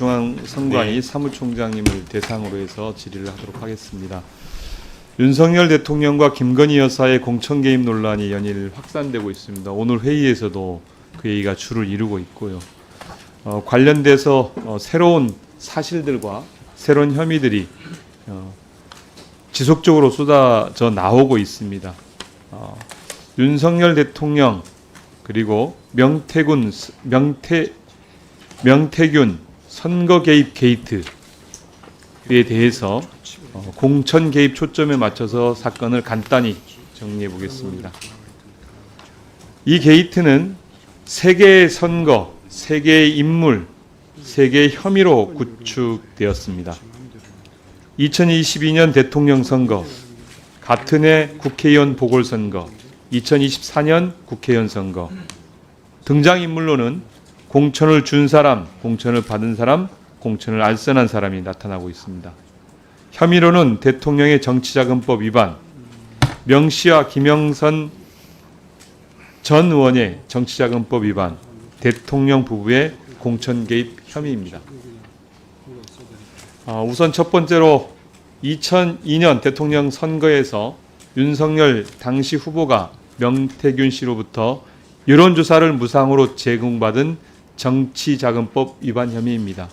중앙선관위 사무총장님을 대상으로 해서 질의를 하도록 하겠습니다. 윤석열 대통령과 김건희 여사의 공천 개입 논란이 연일 확산되고 있습니다. 오늘 회의에서도 그 얘기가 주를 이루고 있고요. 어, 관련돼서 어, 새로운 사실들과 새로운 혐의들이 어, 지속적으로 쏟아져 나오고 있습니다. 어, 윤석열 대통령 그리고 명태군 명태 명태균 선거 개입 게이트에 대해서 어, 공천 개입 초점에 맞춰서 사건을 간단히 정리해 보겠습니다. 이 게이트는 세 개의 선거, 세 개의 인물, 세 개의 혐의로 구축되었습니다. 2022년 대통령 선거, 같은 해 국회의원 보궐선거, 2024년 국회의원 선거 등장인물로는 공천을 준 사람, 공천을 받은 사람, 공천을 알선한 사람이 나타나고 있습니다. 혐의로는 대통령의 정치자금법 위반, 명 씨와 김영선 전 의원의 정치자금법 위반, 대통령 부부의 공천 개입 혐의입니다. 아, 우선 첫 번째로 2002년 대통령 선거에서 윤석열 당시 후보가 명태균 씨로부터 여론조사를 무상으로 제공받은 정치자금법 위반 혐의입니다.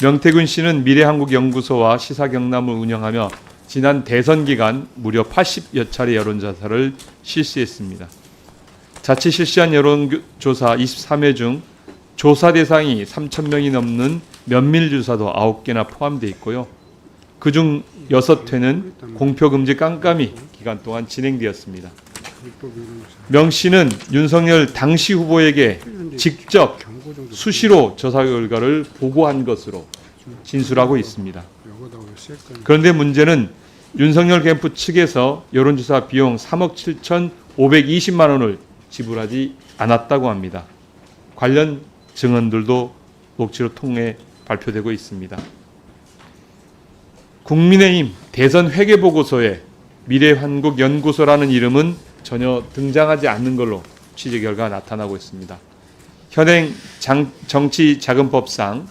명태균 씨는 미래한국연구소와 시사경남을 운영하며 지난 대선 기간 무려 80여 차례 여론조사를 실시했습니다. 자체 실시한 여론조사 23회 중 조사 대상이 3천 명이 넘는 면밀 조사도 9개나 포함되어 있고요. 그중 6회는 공표 금지 깜깜이 기간 동안 진행되었습니다. 명 씨는 윤석열 당시 후보에게 직접 수시로 조사 결과를 보고한 것으로 진술하고 있습니다. 그런데 문제는 윤석열 캠프 측에서 여론조사 비용 3억 7,520만 원을 지불하지 않았다고 합니다. 관련 증언들도 녹취로 통해 발표되고 있습니다. 국민의힘 대선 회계 보고서에 미래한국연구소라는 이름은 전혀 등장하지 않는 걸로 취재 결과 나타나고 있습니다. 현행 장, 정치자금법상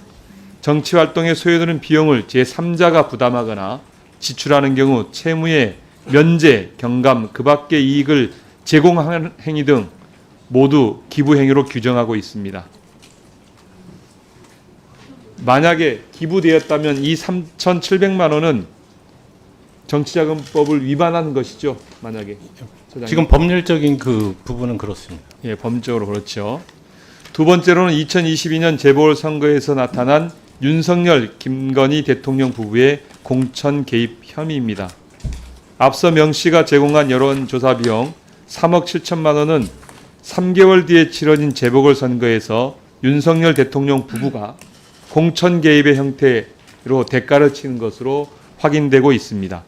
정치활동에 소요되는 비용을 제3자가 부담하거나 지출하는 경우 채무의 면제, 경감, 그 밖의 이익을 제공하는 행위 등 모두 기부 행위로 규정하고 있습니다. 만약에 기부되었다면 이 3,700만 원은 정치자금법을 위반한 것이죠. 만약에. 지금 법률적인 그 부분은 그렇습니다. 예, 범죄적으로 그렇죠. 두 번째로는 2022년 재보궐 선거에서 나타난 윤석열, 김건희 대통령 부부의 공천 개입 혐의입니다. 앞서 명 씨가 제공한 여론조사 비용 3억 7천만 원은 3개월 뒤에 치러진 재보궐 선거에서 윤석열 대통령 부부가 공천 개입의 형태로 대가를 치는 것으로 확인되고 있습니다.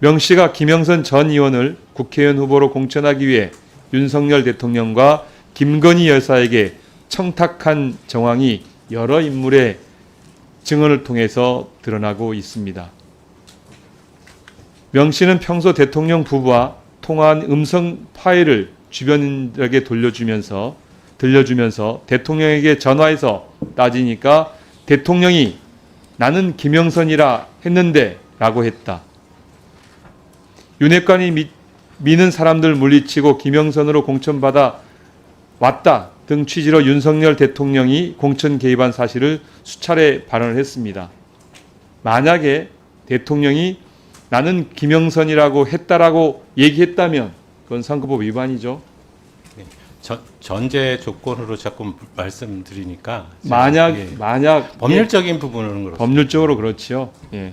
명 씨가 김영선 전 의원을 국회의원 후보로 공천하기 위해 윤석열 대통령과 김건희 여사에게 청탁한 정황이 여러 인물의 증언을 통해서 드러나고 있습니다. 명 씨는 평소 대통령 부부와 통화한 음성 파일을 주변인들에게 돌려주면서 들려주면서 대통령에게 전화해서 따지니까 대통령이 나는 김영선이라 했는데 라고 했다. 윤핵관이 미, 미는 사람들 물리치고 김영선으로 공천받아 왔다 등 취지로 윤석열 대통령이 공천 개입한 사실을 수차례 발언을 했습니다. 만약에 대통령이 나는 김영선이라고 했다라고 얘기했다면 그건 선거법 위반이죠. 전, 전제 조건으로 자꾸 말씀드리니까 만약 예, 만약 법률적인 부분은 그렇습니다. 법률적으로 그렇지요. 예.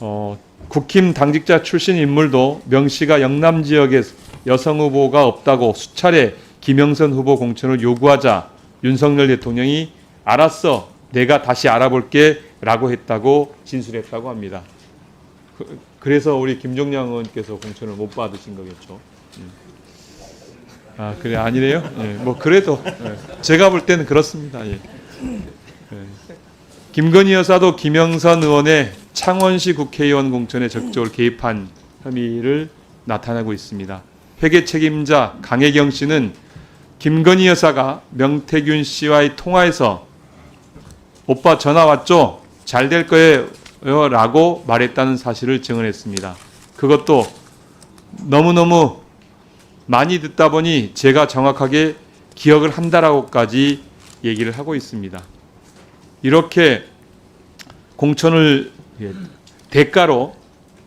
어, 국힘 당직자 출신 인물도 명 씨가 영남 지역에 여성 후보가 없다고 수차례 김영선 후보 공천을 요구하자 윤석열 대통령이 알았어, 내가 다시 알아볼게 라고 했다고 진술했다고 합니다. 그, 그래서 우리 김종량 의원께서 공천을 못 받으신 거겠죠. 음. 아 그래 아니래요? 예, 뭐 그래도 예, 제가 볼 때는 그렇습니다. 예. 김건희 여사도 김영선 의원의 창원시 국회의원 공천에 적극적으로 개입한 혐의를 나타내고 있습니다. 회계 책임자 강혜경 씨는 김건희 여사가 명태균 씨와의 통화에서 오빠 전화 왔죠? 잘 될 거예요. 라고 말했다는 사실을 증언했습니다. 그것도 너무너무 많이 듣다 보니 제가 정확하게 기억을 한다라고까지 얘기를 하고 있습니다. 이렇게 공천을 예, 대가로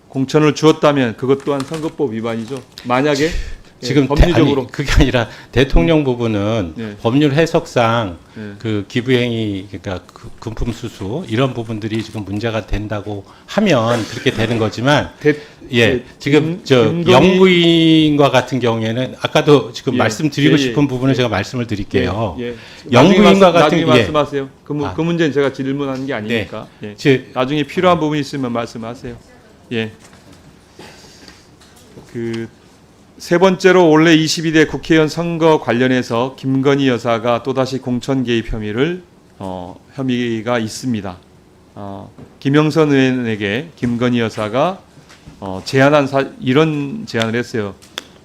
공천을 주었다면 그것 또한 선거법 위반이죠. 만약에 예, 지금 대- 법리적으로 아니, 그게 아니라 대통령 부분은 네. 법률 해석상 네. 그 기부행위 그러니까 그 금품 수수 이런 부분들이 지금 문제가 된다고 하면 그렇게 되는 거지만 대, 예 네, 지금 금- 저 금감이- 영부인과 같은 경우에는 아까도 지금 예, 말씀드리고 예, 예, 싶은 부분을 제가 말씀을 드릴게요. 예, 예. 영부인과 같은- 나중에 예. 말씀하세요. 그, 문- 아. 그 문제는 제가 질문하는 게 아니니까. 예. 즉 나중에 필요한 부분이 있으면 말씀하세요. 예. 그 세 번째로 올해 22대 국회의원 선거 관련해서 김건희 여사가 또다시 공천 개입 혐의를 어, 혐의가 있습니다. 어, 김영선 의원에게 김건희 여사가 어, 제안한 사, 이런 제안을 했어요.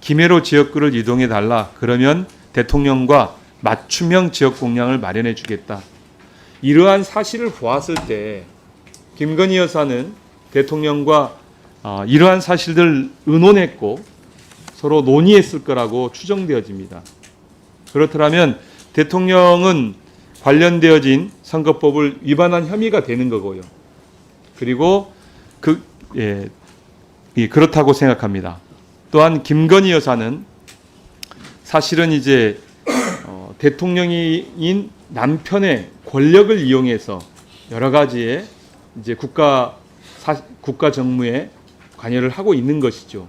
김해로 지역구를 이동해 달라. 그러면 대통령과 맞춤형 지역 공약을 마련해 주겠다. 이러한 사실을 보았을 때 김건희 여사는 대통령과 어, 이러한 사실들 의논했고 서로 논의했을 거라고 추정되어집니다. 그렇다면 대통령은 관련되어진 선거법을 위반한 혐의가 되는 거고요. 그리고 그 예, 예, 그렇다고 생각합니다. 또한 김건희 여사는 사실은 이제 어, 대통령인 남편의 권력을 이용해서 여러 가지의 이제 국가 사, 국가 정무에 관여를 하고 있는 것이죠.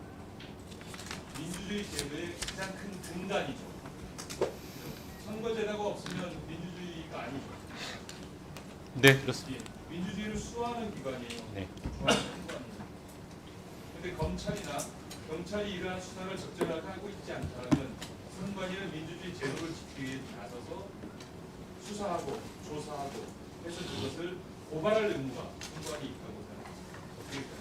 민주주의 제도의 가장 큰 근간이죠. 선거제도가 없으면 민주주의가 아니죠. 네 그렇습니다. 예, 민주주의를 수호하는 기관이에요. 네. 근데 검찰이나 경찰이 이러한 수사를 적절하게 하고 있지 않다면 선관위는 민주주의 제도를 지키기 위해 나서서 수사하고 조사하고 해서 그것을 고발할 의무가 선관위 있다고 생각합니다.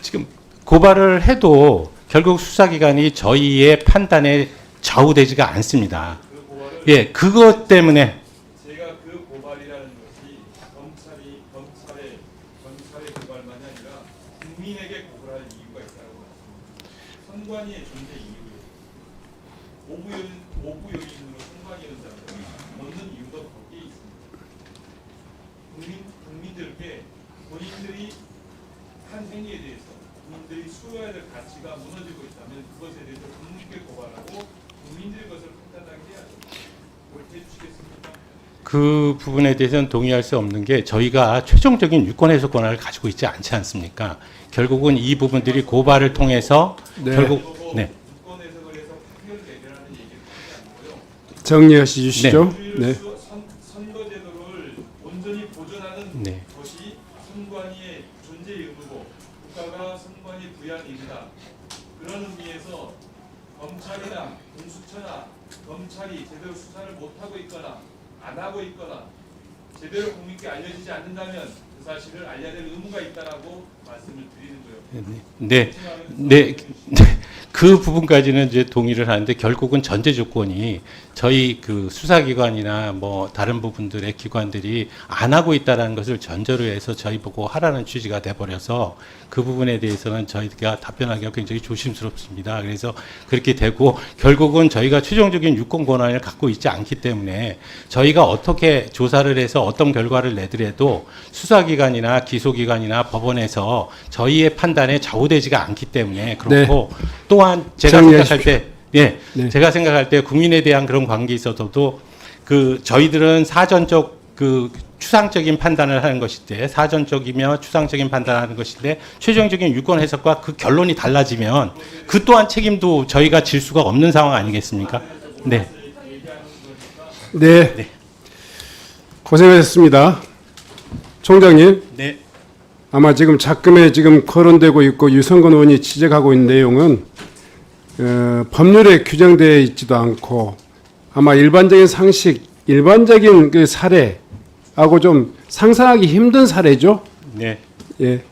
지금 고발을 해도 결국 수사기관이 저희의 판단에 좌우되지가 않습니다. 그 예, 그것 때문에 제가 그 고발이라는 것이 검찰이 검찰의 검찰의 고발만이 아니라 국민에게 고발할 이유가 있다고. 선관위의 존재 이유예요. 오부 요인 오부 요인으로 선관위원장을 넣는 이유가 거기에 있습니다. 국민 국민들께 본인들이 한 행위에 대해서 국민들이 수호해야 될 가치가 무너지고 있다면 그것에 대해서 국민께 고발하고 국민들이 그것을 판단하게 해야죠. 그렇게 해주시겠습니까? 그 부분에 대해서는 동의할 수 없는 게 저희가 최종적인 유권 해석 권한을 가지고 있지 않지 않습니까? 결국은 이 부분들이 고발을 통해서 네. 결국 네. 정리해 주시죠. 민주주의를 네. 수- 선, 선거제도를 온전히 보존하는 네. 것이 선관위의 존재 의무고 국가가 선관위 부여한 일이다. 그런 의미에서 검찰이나 공수처나 검찰이 제대로 수사를 못하고 있거나 안 하고 있거나 제대로 국민께 알려지지 않는다면 그 사실을 알려야 될 의무가 있다라고 말씀을 드리는 거예요. 네. 네. 네. 그 부분까지는 이제 동의를 하는데 결국은 전제 조건이 저희 그 수사기관이나 뭐 다른 부분들의 기관들이 안 하고 있다라는 것을 전제로 해서 저희 보고 하라는 취지가 돼 버려서 그 부분에 대해서는 저희가 답변하기가 굉장히 조심스럽습니다. 그래서 그렇게 되고 결국은 저희가 최종적인 유권 권한을 갖고 있지 않기 때문에 저희가 어떻게 조사를 해서 어떤 결과를 내더라도 수사기관이나 기소기관이나 법원에서 저희의 판단에 좌우되지가 않기 때문에 그렇고 또한 제가 정리하십시오. 생각할 때 예, 네. 제가 생각할 때 국민에 대한 그런 관계에 있어서도 그 저희들은 사전적 그 추상적인 판단을 하는 것인데 사전적이며 추상적인 판단을 하는 것인데 최종적인 유권 해석과 그 결론이 달라지면 그 또한 책임도 저희가 질 수가 없는 상황 아니겠습니까? 네. 네. 고생하셨습니다. 총장님, 네. 아마 지금 작금에 지금 거론되고 있고 유성근 의원이 지적하고 있는 내용은 어, 법률에 규정되어 있지도 않고 아마 일반적인 상식, 일반적인 그 사례하고 좀 상상하기 힘든 사례죠. 네. 예.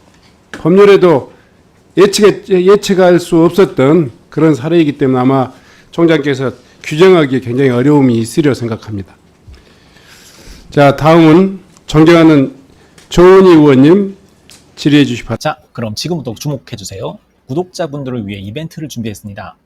법률에도 예측 예측할 수 없었던 그런 사례이기 때문에 아마 총장께서 규정하기에 굉장히 어려움이 있으리라 생각합니다. 자, 다음은 존경하는 조은희 의원님 질의해 주시 바. 자, 그럼 지금부터 주목해 주세요. 구독자분들을 위해 이벤트를 준비했습니다.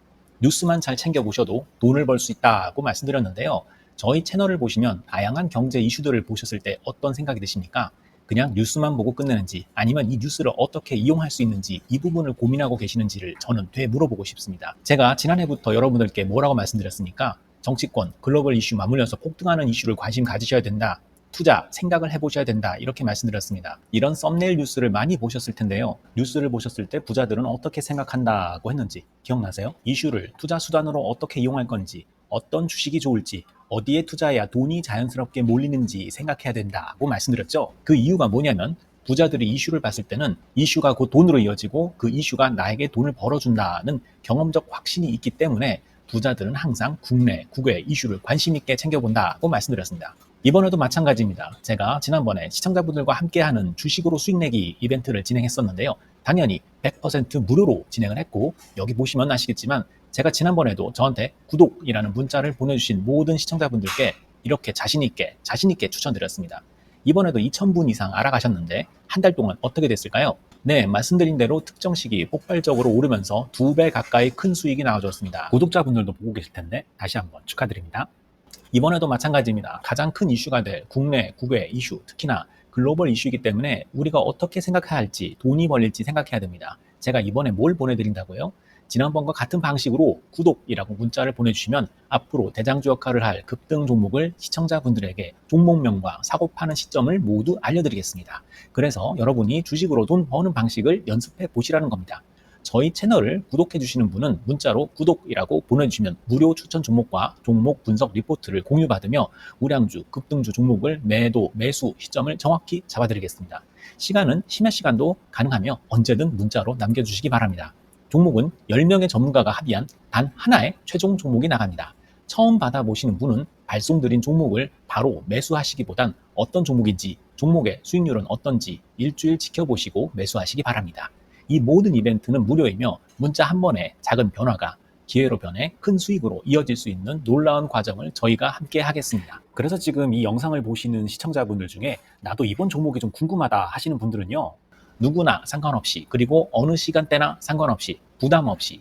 뉴스만 잘 챙겨보셔도 돈을 벌 수 있다고 말씀드렸는데요. 저희 채널을 보시면 다양한 경제 이슈들을 보셨을 때 어떤 생각이 드십니까? 그냥 뉴스만 보고 끝내는지 아니면 이 뉴스를 어떻게 이용할 수 있는지 이 부분을 고민하고 계시는지를 저는 되게 물어보고 싶습니다. 제가 지난해부터 여러분들께 뭐라고 말씀드렸습니까? 정치권, 글로벌 이슈 맞물려서 폭등하는 이슈를 관심 가지셔야 된다. 투자, 생각을 해보셔야 된다. 이렇게 말씀드렸습니다. 이런 썸네일 뉴스를 많이 보셨을 텐데요. 뉴스를 보셨을 때 부자들은 어떻게 생각한다고 했는지 기억나세요? 이슈를 투자 수단으로 어떻게 이용할 건지, 어떤 주식이 좋을지, 어디에 투자해야 돈이 자연스럽게 몰리는지 생각해야 된다고 말씀드렸죠. 그 이유가 뭐냐면 부자들이 이슈를 봤을 때는 이슈가 곧 돈으로 이어지고 그 이슈가 나에게 돈을 벌어준다는 경험적 확신이 있기 때문에 부자들은 항상 국내, 국외 이슈를 관심 있게 챙겨본다고 말씀드렸습니다. 이번에도 마찬가지입니다. 제가 지난번에 시청자분들과 함께하는 주식으로 수익 내기 이벤트를 진행했었는데요. 당연히 100% 무료로 진행을 했고 여기 보시면 아시겠지만 제가 지난번에도 저한테 구독이라는 문자를 보내주신 모든 시청자분들께 이렇게 자신 있게 자신 있게 추천드렸습니다. 이번에도 2,000분 이상 알아가셨는데 한 달 동안 어떻게 됐을까요? 네, 말씀드린 대로 특정 시기 폭발적으로 오르면서 두 배 가까이 큰 수익이 나와줬습니다. 구독자분들도 보고 계실 텐데 다시 한번 축하드립니다. 이번에도 마찬가지입니다. 가장 큰 이슈가 될 국내, 국외 이슈, 특히나 글로벌 이슈이기 때문에 우리가 어떻게 생각해야 할지, 돈이 벌릴지 생각해야 됩니다. 제가 이번에 뭘 보내드린다고요? 지난번과 같은 방식으로 구독이라고 문자를 보내주시면 앞으로 대장주 역할을 할 급등 종목을 시청자분들에게 종목명과 사고 파는 시점을 모두 알려드리겠습니다. 그래서 여러분이 주식으로 돈 버는 방식을 연습해 보시라는 겁니다. 저희 채널을 구독해 주시는 분은 문자로 구독이라고 보내주시면 무료 추천 종목과 종목 분석 리포트를 공유받으며 우량주, 급등주 종목을 매도, 매수 시점을 정확히 잡아드리겠습니다. 시간은 심야 시간도 가능하며 언제든 문자로 남겨주시기 바랍니다. 종목은 10명의 전문가가 합의한 단 하나의 최종 종목이 나갑니다. 처음 받아보시는 분은 발송드린 종목을 바로 매수하시기보단 어떤 종목인지, 종목의 수익률은 어떤지 일주일 지켜보시고 매수하시기 바랍니다. 이 모든 이벤트는 무료이며 문자 한 번에 작은 변화가 기회로 변해 큰 수익으로 이어질 수 있는 놀라운 과정을 저희가 함께 하겠습니다. 그래서 지금 이 영상을 보시는 시청자분들 중에 나도 이번 종목이 좀 궁금하다 하시는 분들은요. 누구나 상관없이 그리고 어느 시간대나 상관없이 부담 없이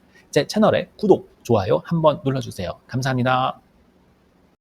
제 채널에 구독, 좋아요 한번 눌러주세요. 감사합니다.